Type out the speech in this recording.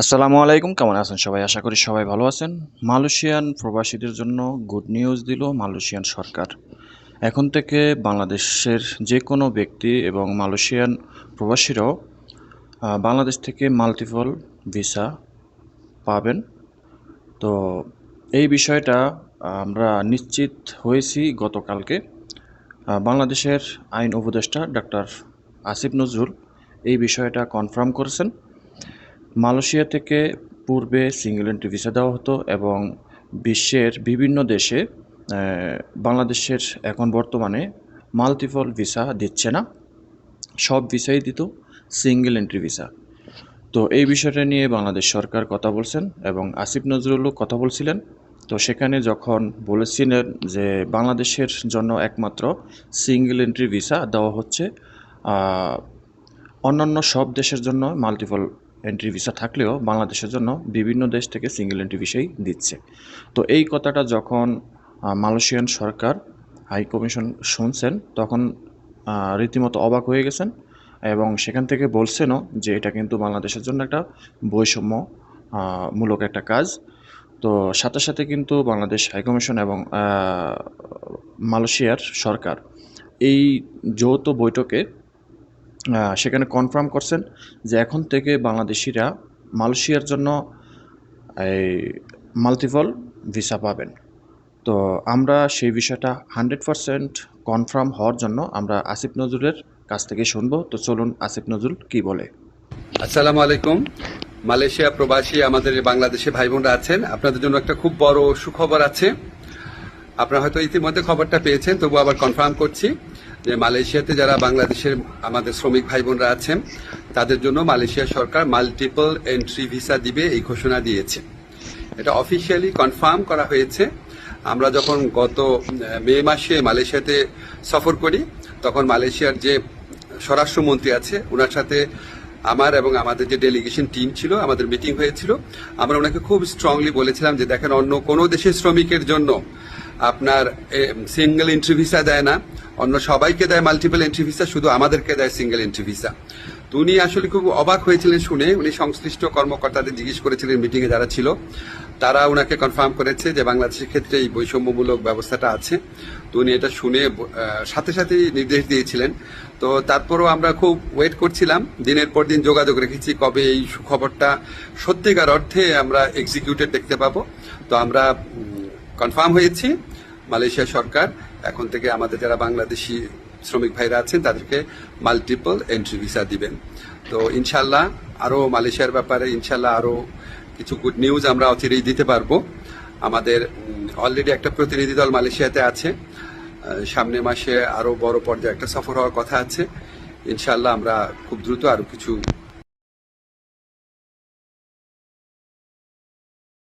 আসসালামু আলাইকুম, কেমন আছেন সবাই? আশা করি সবাই ভালো আছেন। মালয়েশিয়ান প্রবাসীদের জন্য গুড নিউজ দিল মালয়েশিয়ান সরকার। এখন থেকে বাংলাদেশের যে কোনো ব্যক্তি এবং মালয়েশিয়ান প্রবাসীরাও বাংলাদেশ থেকে মাল্টিপল ভিসা পাবেন। তো এই বিষয়টা আমরা নিশ্চিত হয়েছি গতকালকে। বাংলাদেশের আইন উপদেষ্টা ডক্টর আসিফ নজরুল এই বিষয়টা কনফার্ম করেছেন। মালয়েশিয়া থেকে পূর্বে সিঙ্গেল এন্ট্রি ভিসা দেওয়া হতো এবং বিশ্বের বিভিন্ন দেশে বাংলাদেশের এখন বর্তমানে মাল্টিপল ভিসা দিচ্ছে না। সব ভিসাই দিত সিঙ্গেল এন্ট্রি ভিসা তো এই বিষয়টা নিয়ে বাংলাদেশ সরকার কথা বলছেন এবং আসিফ নজরুলও কথা বলছিলেন। তো সেখানে যখন বলেছিলেন যে বাংলাদেশের জন্য একমাত্র সিঙ্গেল এন্ট্রি ভিসা দেওয়া হচ্ছে অন্যান্য সব দেশের জন্য মাল্টিপল এন্ট্রি ভিসা থাকলেও বাংলাদেশের জন্য বিভিন্ন দেশ থেকে সিঙ্গেল এন্ট্রি ভিসাই দিচ্ছে। তো এই কথাটা যখন মালয়েশিয়ান সরকার হাই কমিশন শুনছেন, তখন রীতিমতো অবাক হয়ে গেছেন এবং সেখান থেকে বলছেনও যে এটা কিন্তু বাংলাদেশের জন্য একটা বৈষম্য মূলক একটা কাজ। তো সাথে সাথে কিন্তু বাংলাদেশ হাইকমিশন এবং মালয়েশিয়ার সরকার এই যৌথ বৈঠকে সেখানে কনফার্ম করছেন যে এখন থেকে বাংলাদেশিরা মালয়েশিয়ার জন্য এই মাল্টিপল ভিসা পাবেন। তো আমরা সেই বিষয়টা হান্ড্রেড পারসেন্ট কনফার্ম হওয়ার জন্য আমরা আসিফ নজরুলের কাছ থেকে শুনব। তো চলুন আসিফ নজরুল কি বলে? আসসালামু আলাইকুম। মালয়েশিয়া প্রবাসী আমাদের বাংলাদেশে ভাই বোনরা আছেন। আপনাদের জন্য একটা খুব বড় সুখবর আছে। আপনারা হয়তো ইতিমধ্যে খবরটা পেয়েছেন তবু আবার কনফার্ম করছি। যে মালয়েশিয়াতে যারা বাংলাদেশের আমাদের শ্রমিক ভাই বোনরা আছেন, তাদের জন্য মালয়েশিয়া সরকার মাল্টিপল এন্ট্রি ভিসা দিবে এই ঘোষণা দিয়েছে। এটা অফিসিয়ালি কনফার্ম করা হয়েছে। আমরা যখন গত মে মাসে মালয়েশিয়াতে সফর করি, তখন মালয়েশিয়ার যে স্বরাষ্ট্রমন্ত্রী আছে ওনার সাথে আমার এবং আমাদের যে ডেলিগেশন টিম ছিল, আমাদের মিটিং হয়েছিল। আমরা ওনাকে খুব স্ট্রংলি বলেছিলাম যে, দেখেন, অন্য কোনো দেশের শ্রমিকের জন্য আপনার সিঙ্গেল এন্ট্রি ভিসা দেয় না। অন্য সবাইকে দেয় মাল্টিপল এন্ট্রি ভিসা শুধু আমাদেরকে দেয় সিঙ্গেল এন্ট্রি ভিসা তো উনি আসলে খুব অবাক হয়েছিলেন শুনে। উনি সংশ্লিষ্ট কর্মকর্তাদের জিজ্ঞেস করেছিলেন মিটিংয়ে যারা ছিল, তারা ওনাকে কনফার্ম করেছে যে বাংলাদেশের ক্ষেত্রে এই বৈষম্যমূলক ব্যবস্থাটা আছে। তো উনি এটা শুনে সাথে সাথেই নির্দেশ দিয়েছিলেন। তো তারপরও আমরা খুব ওয়েট করছিলাম। দিনের পর দিন যোগাযোগ রেখেছি, কবে এই সুখবরটা সত্যিকার অর্থে আমরা এক্সিকিউটেড দেখতে পাবো। তো আমরা কনফার্ম হয়েছি। মালয়েশিয়া সরকার, এখন থেকে আমাদের যারা বাংলাদেশি শ্রমিক ভাইরা আছেন, তাদেরকে মাল্টিপল এন্ট্রি ভিসা দিবেন। তো ইনশাল্লাহ আরও মালয়েশিয়ার ব্যাপারে ইনশাল্লাহ আরও কিছু গুড নিউজ আমরা অচিরেই দিতে পারব। আমাদের অলরেডি একটা প্রতিনিধি দল মালয়েশিয়াতে আছে। সামনে মাসে আরও বড় পর্যায়ে একটা সফর হওয়ার কথা আছে। ইনশাল্লাহ আমরা খুব দ্রুত আরও কিছু